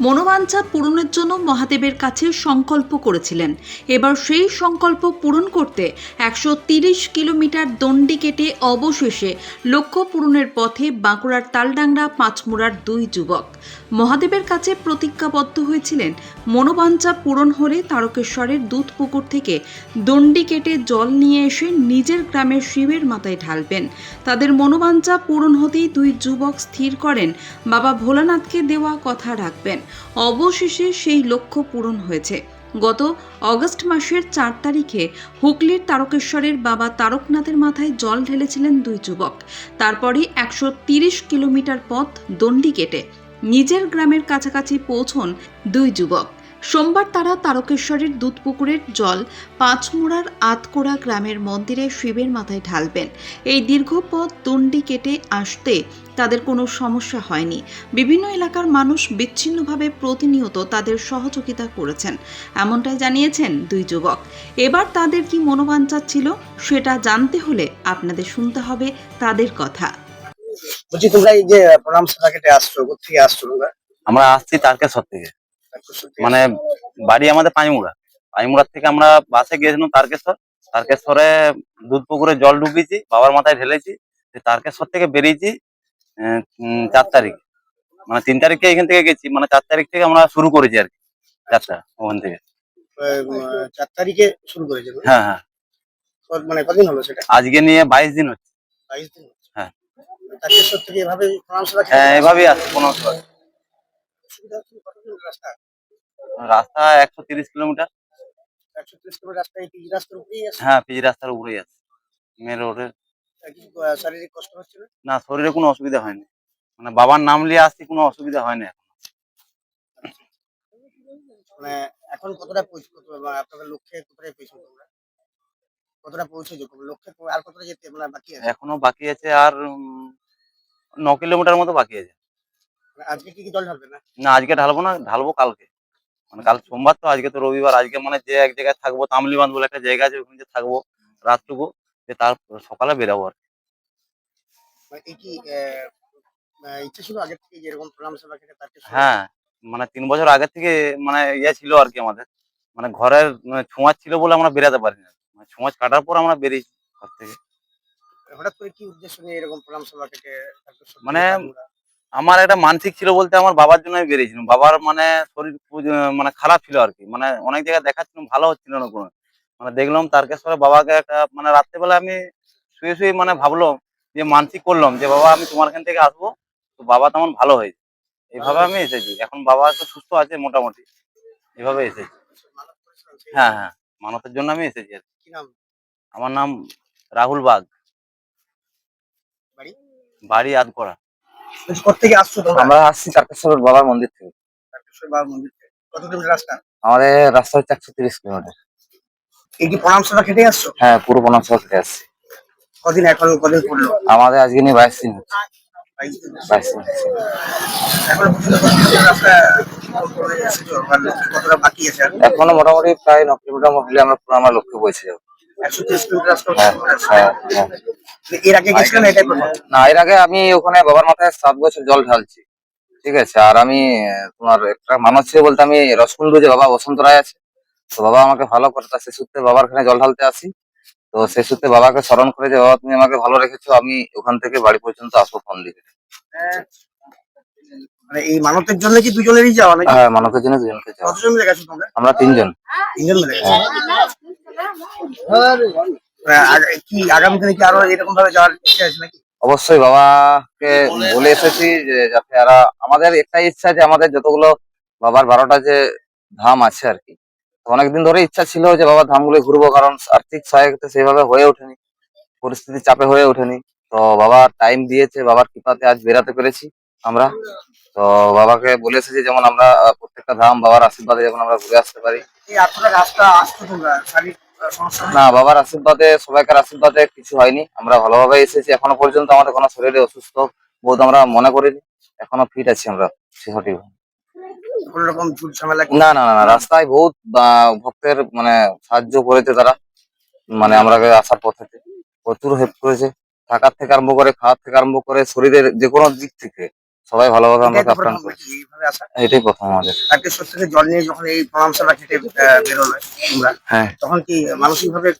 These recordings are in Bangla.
মনোবাঞ্ছা পূরণের জন্য মহাদেবের কাছে সংকল্প করেছিলেন। এবার সেই সংকল্প পূরণ করতে একশো তিরিশ কিলোমিটার দণ্ডি কেটে অবশেষে লক্ষ্য পূরণের পথে বাঁকুড়ার তালডাংরা পাঁচমুড়ার দুই যুবক। মহাদেবের কাছে প্রতিজ্ঞাবদ্ধ হয়েছিলেন। মনোবাঞ্ছা পূরণ হলে তারকেশ্বরের দুধ পুকুর থেকে দণ্ডি কেটে জল নিয়ে এসে নিজের গ্রামের শিবের মাথায় ঢালবেন। তাদের মনোবাঞ্ছা পূরণ হতেই দুই যুবক স্থির করেন। বাবা ভোলানাথকে দেওয়া কথা রাখবেন। অবশেষে সেই লক্ষ্য পূরণ হয়েছে। গত অগস্ট মাসের চার তারিখে হুগলির তারকেশ্বরের বাবা তারকনাথের মাথায় জল ঢেলেছিলেন দুই যুবক। তারপরই একশো তিরিশ কিলোমিটার পথ দণ্ডি কেটে নিজের গ্রামের কাছাকাছি পৌঁছন দুই যুবক। সোমবার তারা তারকেশ্বরের দুধপুকুরের জল পাঁচমুড়ার আতকোড়া গ্রামের মন্দিরে শিবের মাথায় ঢালবেন। এই দীর্ঘ পথ দণ্ডি কেটে আসতে তাদের কোনো সমস্যা হয়নি। বিভিন্ন এলাকার মানুষ বিচ্ছিন্নভাবে প্রতিনিয়ত তাদের সহযোগিতা করেছেন এমনটাই জানিয়েছেন দুই যুবক। এবার তাদের কি মনোবাঞ্ছা ছিল সেটা জানতে হলে আপনাদের শুনতে হবে তাদের কথা। বলছি তোমরা এই যে প্রণাম সভা কেটে আসছো কোথেকে আসছো তোমরা? আমরা আসছি তারকেশ্বর থেকে। মানে বাড়ি আমাদের পাঁচমুড়া। পাঁচমুড়ার থেকে আমরা বাসে গিয়েছিলাম তারকেশ্বর। তারকেশ্বরে দুধ পুকুরে জল ঢুকিয়েছি বাবার মাথায় ঢেলেছি তারকেশ্বর থেকে বেরিয়েছি চার তারিখ। মানে তিন তারিখে এখান থেকে গেছি মানে চার তারিখ থেকে আমরা শুরু করেছি আর কি যাত্রা ওখান থেকে। চার তারিখে শুরু করেছে হ্যাঁ হ্যাঁ। মানে কদিন হলো সেটা? আজকে নিয়ে বাইশ দিন হচ্ছে। বাইশ দিন হ্যাঁ। তারকেশ্বর থেকে এভাবে হ্যাঁ এভাবেই কোনো সময়। অসুবিধা না? রাস্তা রাস্তা একশো তিরিশ কিলোমিটার। একশো ত্রিশ কিলোমিটার রাস্তা এই পিচ রাস্তার উপরেই আছে? হ্যাঁ পিচ রাস্তার উপরেই আছে। মেন রোডের কিছু শারীরিক কষ্ট হচ্ছে না? না শরীরে কোনো অসুবিধা হয়নি। মানে বাবার নাম নিয়ে আসছি কোনো অসুবিধা হয়নি এখন। মানে এখন কতটা আপনাদের লক্ষ্যে কতটা পৌঁছো তোমরা? কতটা পৌঁছেছো? লক্ষ্যে আর কতটা যেতে মানে বাকি আছে? এখনও বাকি আছে আর ন কিলোমিটার মতো বাকি আছে। আজকে কি কি জল ঢালবে না? না আজকে ঢালবো না ঢালবো কালকে। মানে কাল সোমবার তো আজকে তো রবিবার আজকে মানে যে এক জায়গায় থাকব বলে একটা জায়গা আছে ওখানে যে থাকব রাতটুকু যে তার সকালে বেরাবো আর কি। মানে ইচ্ছে ছিল আগে থেকে সভা হ্যাঁ মানে তিন বছর আগে থেকে মানে ইয়ে ছিল আর কি আমাদের। মানে ঘরের মানে ছোঁয়াচ ছিল বলে আমরা বেরাতে পারি না মানে ছোঁয়াচ কাটার পর আমরা বেরিয়েছি ঘর থেকে। হঠাৎ করে কি উদ্দেশ্য নিয়ে এরকম প্রণাম সভা থেকে মানে? আমার একটা মানসিক ছিল বলতে আমার বাবার জন্য আমি বেরিয়েছিলাম। বাবার মানে শরীর মানে খারাপ ছিল আর কি মানে অনেক জায়গায় দেখাচ্ছিলাম ভালো হচ্ছিল না কোনো। মানে দেখলাম তারকেশ্বরে বাবাকে একটা মানে রাত্রেবেলা আমি শুয়ে শুয়ে মানে ভাবলাম যে মানসিক করলাম যে বাবা আমি তোমার এখান থেকে আসব। তো বাবা তেমন ভালো হয়েছে। এইভাবে আমি এসেছি। এখন বাবা তো সুস্থ আছে মোটামুটি। এভাবে এসেছি। হ্যাঁ হ্যাঁ। মানতের জন্য আমি এসেছি আর কি। কি নাম? আমার নাম রাহুল বাগ। বাড়ি? বাড়ি আদ করা আসছো তোমরা? আমরা আসছি বাবার মন্দির থেকে। তারকেশ্বর বাবার মন্দির থেকে। কত কিলোমিটার রাস্তা? আমাদের রাস্তা হচ্ছে একশো তিরিশ কিলোমিটার। এই কি প্রণাম সভা খেতে আসছো? হ্যাঁ পুরো প্রণাম সভা থেকে আসছি। কদিন এখন কদিন পড়ল আমাদের আজকে নিয়ে বাইশ দিন হচ্ছে। এখন মোটামুটি প্রায় ন কিলোমিটার হলে আমরা পুরো আমার লক্ষ্যে পৌঁছে যাব। হ্যাঁ হ্যাঁ হ্যাঁ। এর আগে গেছিলেন এটাই না এর আগে আমি ওখানে বাবার মাথায় সাত বছর জল ঢালছি ঠিক আছে? আর আমি তোমার একটা মানুষ ছিল বলতে আমি রসকুন্ডু যে বাবা বসন্ত রায় আছে তো বাবা আমাকে ভালো সে সূত্রে বাবার জল ঢালতে আসি। তো সে সূত্রে বাবাকে স্মরণ করে যে বাবা তুমি আমাকে ভালো রেখেছো আমি ওখান থেকে বাড়ি পর্যন্ত আসব ফোন দিকে? মানে এই মানতের জন্য কি দুজনেরই যাওয়া নাকি? হ্যাঁ জন্য দুজনকে যাওয়া। আমরা তিনজন। তিনজন মিলে গেছো। আগ- কি আগামী দিনে কি আরও এরকম ভাবে যাওয়ার ইচ্ছা আছে নাকি? অবশ্যই বাবাকে বলে এসেছি যে যাতে এরা আমাদের একটাই ইচ্ছা যে আমাদের যতগুলো বাবার বারোটা যে ধাম আছে আর কি অনেকদিন ধরে ইচ্ছা ছিল যে বাবার ধামগুলো ঘুরবো কারণ আর্থিক সহায়তা সেভাবে হয়ে ওঠেনি পরিস্থিতি চাপে হয়ে ওঠেনি তো বাবা টাইম দিয়েছে বাবার কৃপাতে আজ বেরাতে পেরেছি আমরা তো বাবাকে বলে এসেছি যেমন আমরা প্রত্যেকটা ধাম বাবার আশীর্বাদে যেমন আমরা ঘুরে আসতে পারি। এই রাস্তা আসছো তোমরা না বাবার আশীর্বাদে সবাইকার আশীর্বাদে কিছু হয়নি। আমরা ভালোভাবে এসেছি। এখনও পর্যন্ত আমাদের কোনো শরীরে অসুস্থ বোধ আমরা মনে করিনি। এখনও ফিট আছি আমরা কি? না না না রাস্তায় বহুত ভক্তের মানে সাহায্য করেছে তারা। মানে আমরা আসার পথে প্রচুর হেল্প করেছে। থাকার থেকে আরম্ভ করে খাওয়ার থেকে আরম্ভ করে শরীরের যে কোনো দিক থেকে সবাই ভালোভাবে আমরা এইভাবে আসা। এটাই প্রথম আমাদের। কালকে সত্যি জল নিয়ে যখন এই পরামর্শটা খেতে আহ, বেরোলো তোমরা হ্যাঁ। তখন কি মানসিক ভাবে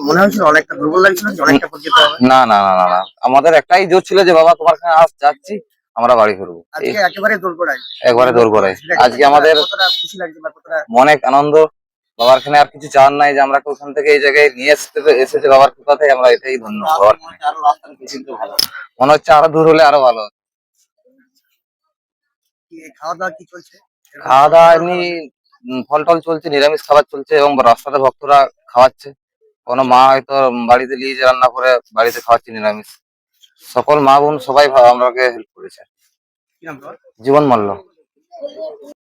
মনে হয়েছিল অনেকটা দুর্বল লাগছিল অনেকটা পর যেতে হবে? না না না না না। আমাদের একটাই জোর ছিল যে বাবা তোমার এখানে আস যাচ্ছি আমরা বাড়ি ফিরবো। একেবারে করাই একবারে করে আজকে আমাদের কতটা আনন্দ বাবার এখানে আর কিছু চাওয়ার নাই যে আমরা ওখান থেকে এই জায়গায় নিয়ে আসতে এসেছে বাবার কৃপা থেকে আমরা এটাই ধন্য। বাবার মনে হচ্ছে আরও দূর হলে আরও ভালো খাওয়া দাওয়া কি চলছে? খাওয়া দাওয়া এমনি ফল টল চলছে নিরামিষ খাবার চলছে এবং রাস্তাতে ভক্তরা খাওয়াচ্ছে। কোনো মা হয়তো বাড়িতে নিয়ে যে রান্না করে বাড়িতে খাওয়াচ্ছে নিরামিষ। সকল মা বোন সবাই আমাকে হেল্প করেছে। জীবন মল্ল।